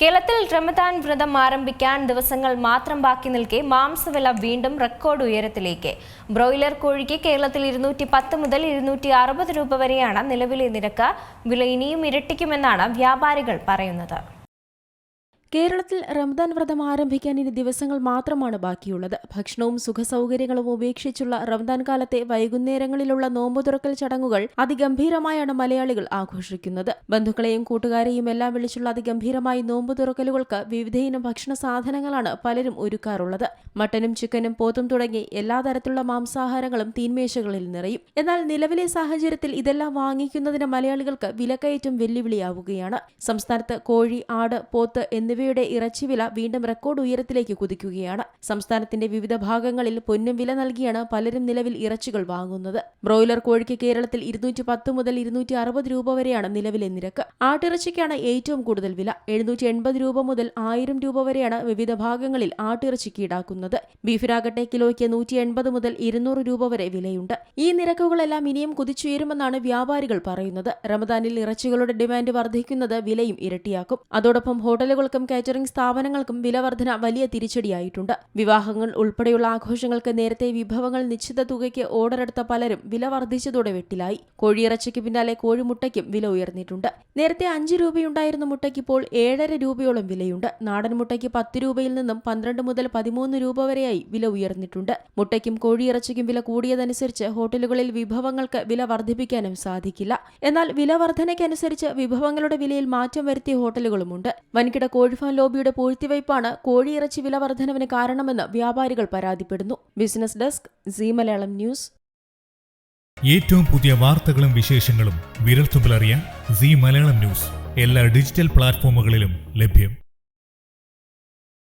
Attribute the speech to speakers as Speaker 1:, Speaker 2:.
Speaker 1: കേരളത്തിൽ റമദാൻ വ്രതം ആരംഭിക്കാൻ ദിവസങ്ങൾ മാത്രം ബാക്കി നിൽക്കെ മാംസവില വീണ്ടും റെക്കോർഡ് ഉയരത്തിലേക്ക്. ബ്രോയിലർ കോഴിക്ക് കേരളത്തിൽ ഇരുന്നൂറ്റി പത്ത് മുതൽ ഇരുന്നൂറ്റി അറുപത് രൂപ വരെയാണ് നിലവിലെ നിരക്ക്. വില ഇനിയും ഇരട്ടിക്കുമെന്നാണ് വ്യാപാരികൾ പറയുന്നത്.
Speaker 2: കേരളത്തിൽ റംദാൻ വ്രതം ആരംഭിക്കാൻ ഇനി ദിവസങ്ങൾ മാത്രമാണ് ബാക്കിയുള്ളത്. ഭക്ഷണവും സുഖസൗകര്യങ്ങളും ഉപേക്ഷിച്ചുള്ള റംദാൻ കാലത്തെ വൈകുന്നേരങ്ങളിലുള്ള നോമ്പു തുറക്കൽ ചടങ്ങുകൾ അതിഗംഭീരമായാണ് മലയാളികൾ ആഘോഷിക്കുന്നത്. ബന്ധുക്കളെയും കൂട്ടുകാരെയും എല്ലാം വിളിച്ചുള്ള അതിഗംഭീരമായി നോമ്പു തുറക്കലുകൾക്ക് വിവിധയിനം ഭക്ഷണ സാധനങ്ങളാണ് പലരും ഒരുക്കാറുള്ളത്. മട്ടനും ചിക്കനും പോത്തും തുടങ്ങി എല്ലാ തരത്തിലുള്ള മാംസാഹാരങ്ങളും തീന്മേശകളിൽ നിറയും. എന്നാൽ നിലവിലെ സാഹചര്യത്തിൽ ഇതെല്ലാം വാങ്ങിക്കുന്നതിന് മലയാളികൾക്ക് വിലക്കയറ്റം വെല്ലുവിളിയാവുകയാണ്. സംസ്ഥാനത്ത് കോഴി ആട് പോത്ത് എന്നിവയുടെ ഇറച്ചിവില വീണ്ടും റെക്കോർഡ് ഉയരത്തിലേക്ക് കുതിക്കുകയാണ്. സംസ്ഥാനത്തിന്റെ വിവിധ ഭാഗങ്ങളിൽ പൊന്നും വില നൽകിയാണ് പലരും നിലവിൽ ഇറച്ചികൾ വാങ്ങുന്നത്. ബ്രോയിലർ കോഴിക്ക് കേരളത്തിൽ ഇരുന്നൂറ്റി പത്ത് മുതൽ ഇരുന്നൂറ്റി അറുപത് രൂപ വരെയാണ് നിലവിലെ നിരക്ക്. ആട്ടിറച്ചിക്കാണ് ഏറ്റവും കൂടുതൽ വില. എഴുന്നൂറ്റി എൺപത് രൂപ മുതൽ ആയിരം രൂപ വരെയാണ് വിവിധ ഭാഗങ്ങളിൽ ആട്ടിറച്ചിക്ക് ഈടാക്കുന്നത് ബീഫിനാകട്ടെ കിലോയ്ക്ക് നൂറ്റി എൺപത് മുതൽ ഇരുന്നൂറ് രൂപ വരെ വിലയുണ്ട്. ഈ നിരക്കുകളെല്ലാം ഇനിയും കുതിച്ചുയരുമെന്നാണ് വ്യാപാരികൾ പറയുന്നത്. റമദാനിൽ ഇറച്ചികളുടെ ഡിമാൻഡ് വർദ്ധിക്കുന്നത് വിലയും ഇരട്ടിയാക്കും. അതോടൊപ്പം ഹോട്ടലുകൾക്കും കാറ്ററിംഗ് സ്ഥാപനങ്ങൾക്കും വില വർധന വലിയ തിരിച്ചടിയായിട്ടുണ്ട്. വിവാഹങ്ങൾ ഉൾപ്പെടെയുള്ള ആഘോഷങ്ങൾക്ക് നേരത്തെ വിഭവങ്ങൾ നിശ്ചിത തുകയ്ക്ക് ഓർഡറെടുത്ത പലരും വില വർദ്ധിച്ചതോടെ വെട്ടിലായി. കോഴിയിറച്ചിക്ക് പിന്നാലെ കോഴിമുട്ടയ്ക്കും വില ഉയർന്നിട്ടുണ്ട്. നേരത്തെ അഞ്ച് രൂപയുണ്ടായിരുന്ന മുട്ടയ്ക്ക് ഇപ്പോൾ ഏഴര രൂപയോളം വിലയുണ്ട്. നാടൻ മുട്ടയ്ക്ക് പത്ത് രൂപയിൽ നിന്നും പന്ത്രണ്ട് മുതൽ പതിമൂന്ന് രൂപ വരെയായി വില ഉയർന്നിട്ടുണ്ട്. മുട്ടയ്ക്കും കോഴിയിറച്ചിക്കും വില കൂടിയതനുസരിച്ച് ഹോട്ടലുകളിൽ വിഭവങ്ങൾക്ക് വില വർദ്ധിപ്പിക്കാനും സാധിക്കില്ല. എന്നാൽ വില വർധനയ്ക്കനുസരിച്ച് വിഭവങ്ങളുടെ വിലയിൽ മാറ്റം വരുത്തിയ ഹോട്ടലുകളുമുണ്ട്. വൻകിട കോഴിഫാം ലോബിയുടെ പൂഴ്ത്തിവയ്പ്പാണ് കോഴിയിറച്ചി വില വർധനവിന് കാരണമെന്ന് വ്യാപാരികൾ പരാതിപ്പെടുന്നു. Business desk C Malayalam news
Speaker 3: ഏറ്റവും പുതിയ വാർത്തകളും വിശേഷങ്ങളും വിരൽത്തുമ്പിലറിയാൻ സി മലയാളം ന്യൂസ് എല്ലാ ഡിജിറ്റൽ പ്ലാറ്റ്ഫോമുകളിലും ലഭ്യം.